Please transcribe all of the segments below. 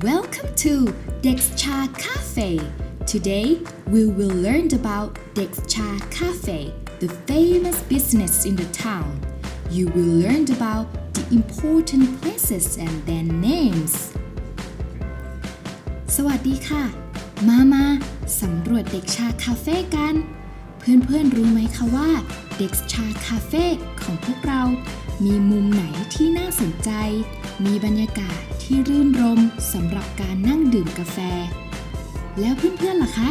Welcome to Dexcha Cafe. Today we will learn about Dexcha Cafe, the famous business in the town. You will learn about the important places and their names. สวัสดีค่ะ มามาสำรวจเด็กชาคาเฟ่กัน เพื่อนๆรู้ไหมคะว่าเด็กชาคาเฟ่ของพวกเรา มีมุมไหนที่น่าสนใจ มีบรรยากาศที่รื่นรมสำหรับการนั่งดื่มกาแฟ แล้วเพื่อนๆล่ะคะ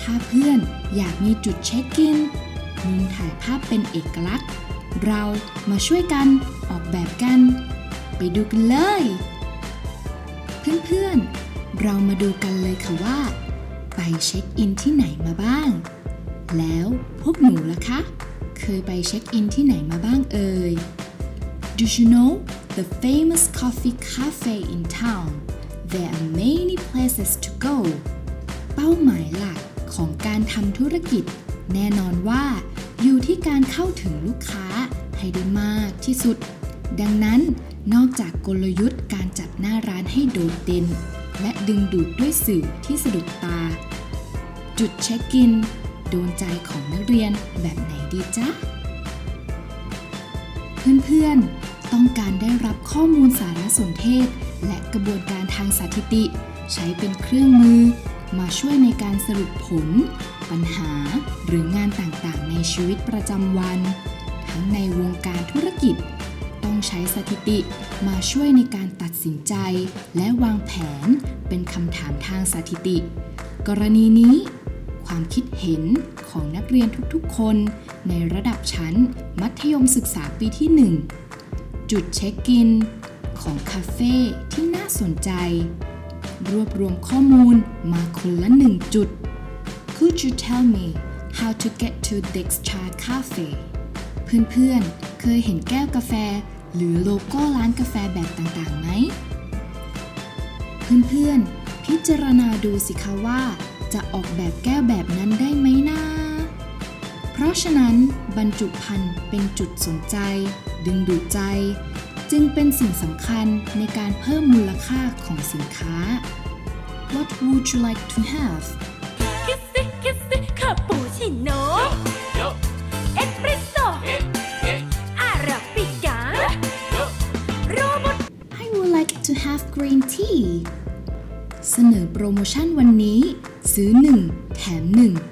ถ้าเพื่อนอยากมีจุดเช็คอินมุมถ่ายภาพเป็นเอกลักษณ์ เรามาช่วยกันออกแบบกัน ไปดูกันเลย เพื่อนๆ เรามาดูกันเลยค่ะว่า ไปเช็คอินที่ไหนมาบ้าง แล้วพวกหนูล่ะคะ เคยไปเช็คอินที่ไหนมาบ้างเอ่ย Do you know the famous coffee cafe in town? There are many places to go. เป้าหมายหลักของการทำธุรกิจ แน่นอนว่า อยู่ที่การเข้าถึงลูกค้าให้ได้มากที่สุด ดังนั้นนอกจากกลยุทธ์การจัดหน้าร้านให้โดดเด่น และดึงดูดด้วยสื่อที่สะดุดตา จุดเช็คอิน โดนใจของนักเรียนแบบไหนดีจ๊ะ เพื่อนๆ ต้องการได้รับข้อมูลสารสนเทศ และกระบวนการทางสถิติ ใช้เป็นเครื่องมือ มาช่วยในการสรุปผล ปัญหาหรืองานต่างๆ ในชีวิตประจำวัน ทั้งในวงการธุรกิจ ต้องใช้สถิติมาช่วยในการตัดสินใจ และวางแผนเป็นคำถามทางสถิติ กรณีนี้ ความคิดเห็นของนักเรียนทุกๆ คน ในระดับชั้น มัธยมศึกษาปีที่ 1 จุดเช็คอิน ของคาเฟ่ที่น่าสนใจ รวบรวมข้อมูลมาคนละหนึ่งจุด Could you tell me how to get to Dexcha Cafe เพื่อนๆ เคยเห็นแก้วกาแฟ หรือโลโก้ร้านกาแฟแบบต่างๆไหม เพื่อนๆ พิจารณาดูสิคะว่า จะออกแบบแก้วแบบนั้นได้ไหมนะเพราะฉะนั้นบรรจุภัณฑ์เป็นจุดสนใจ ดึงดูดใจ จึงเป็นสิ่งสำคัญในการเพิ่มมูลค่าของสินค้า What would you like to have คิสซิ โปรโมชั่นวันนี้ ซื้อ 1 แถม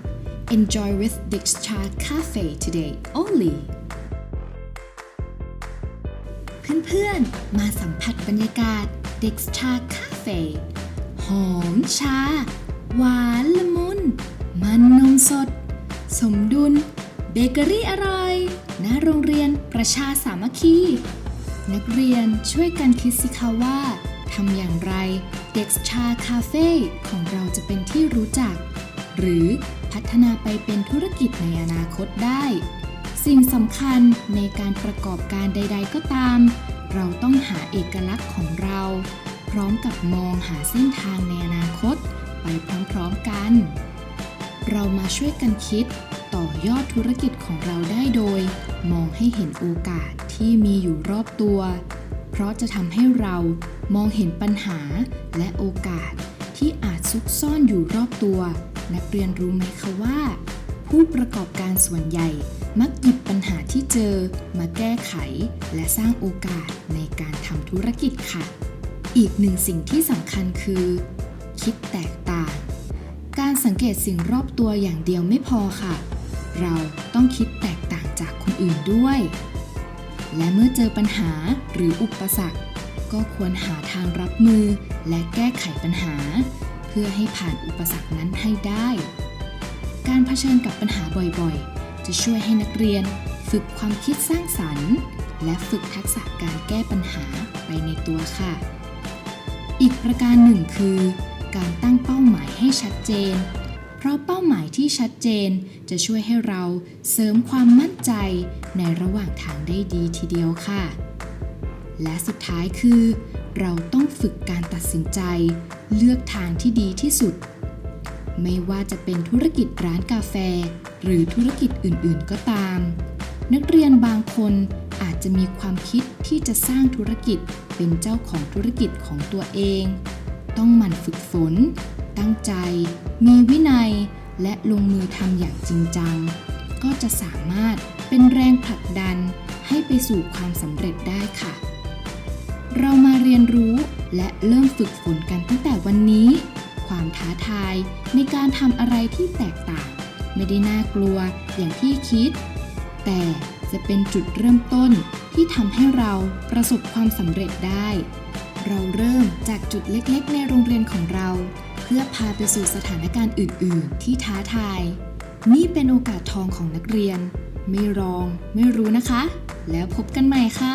1 Enjoy with Dexcha Cafe today only เพื่อนๆ มาสัมผัสบรรยากาศ Dexcha Cafe หอมชา หวานละมุน มันนมสด สมดุล เบเกอรี่อร่อยณโรงเรียนประชาสามัคคี นักเรียนช่วยกันคิดสิคะว่า ทำอย่างไร เด็กชาคาเฟ่ของเราจะเป็นที่รู้จัก หรือพัฒนาไปเป็นธุรกิจในอนาคตได้ สิ่งสำคัญในการประกอบการใด ๆ ก็ตาม เราต้องหาเอกลักษณ์ของเรา พร้อมกับมองหาเส้นทางในอนาคต ไปพร้อมๆกัน เรามาช่วยกันคิดต่อยอดธุรกิจของเราได้โดย มองให้เห็นโอกาสที่มีอยู่รอบตัว เพราะจะทำให้เรามองเห็นปัญหาและโอกาสที่อาจซุกซ่อนอยู่รอบตัว นักเรียนรู้ไหมคะว่า ผู้ประกอบการส่วนใหญ่มักหยิบปัญหาที่เจอมาแก้ไข และสร้างโอกาสในการทำธุรกิจค่ะ อีกหนึ่งสิ่งที่สำคัญคือ คิดแตกต่าง การสังเกตสิ่งรอบตัวอย่างเดียวไม่พอค่ะ เราต้องคิดแตกต่างจากคนอื่นด้วย และเมื่อเจอปัญหาหรืออุปสรรค ก็ควรหาทางรับมือและแก้ไขปัญหา เพื่อให้ผ่านอุปสรรคนั้นให้ได้ การเผชิญกับปัญหาบ่อยๆ จะช่วยให้นักเรียนฝึกความคิดสร้างสรรค์ และฝึกทักษะการแก้ปัญหาไปในตัวค่ะ อีกประการหนึ่งคือ การตั้งเป้าหมายให้ชัดเจน เพราะเป้าหมายที่ชัดเจนจะช่วยให้เราเสริมความมั่นใจ ในระหว่างทางได้ดีทีเดียวค่ะ และสุดท้ายคือ เราต้องฝึกการตัดสินใจ เลือกทางที่ดีที่สุด ไม่ว่าจะเป็นธุรกิจร้านกาแฟ หรือธุรกิจอื่นๆก็ตาม นักเรียนบางคนอาจจะมีความคิดที่จะสร้างธุรกิจเป็นเจ้าของธุรกิจของตัวเอง ต้องหมั่นฝึกฝน ตั้งใจ มีวินัย และลงมือทำอย่างจริงจัง ก็จะสามารถ เป็นแรงผลักดันให้ไปสู่ความสำเร็จได้ค่ะ เรามาเรียนรู้และเริ่มฝึกฝนกันตั้งแต่วันนี้ ความท้าทายในการทำอะไรที่แตกต่าง ไม่ได้น่ากลัวอย่างที่คิด แต่จะเป็นจุดเริ่มต้นที่ทำให้เราประสบความสำเร็จได้ เราเริ่มจากจุดเล็กๆ ในโรงเรียนของเรา เพื่อพาไปสู่สถานการณ์อื่น ๆ ที่ท้าทาย นี่เป็นโอกาสทองของนักเรียน ไม่รองไม่รู้นะคะ แล้วพบกันใหม่ค่ะ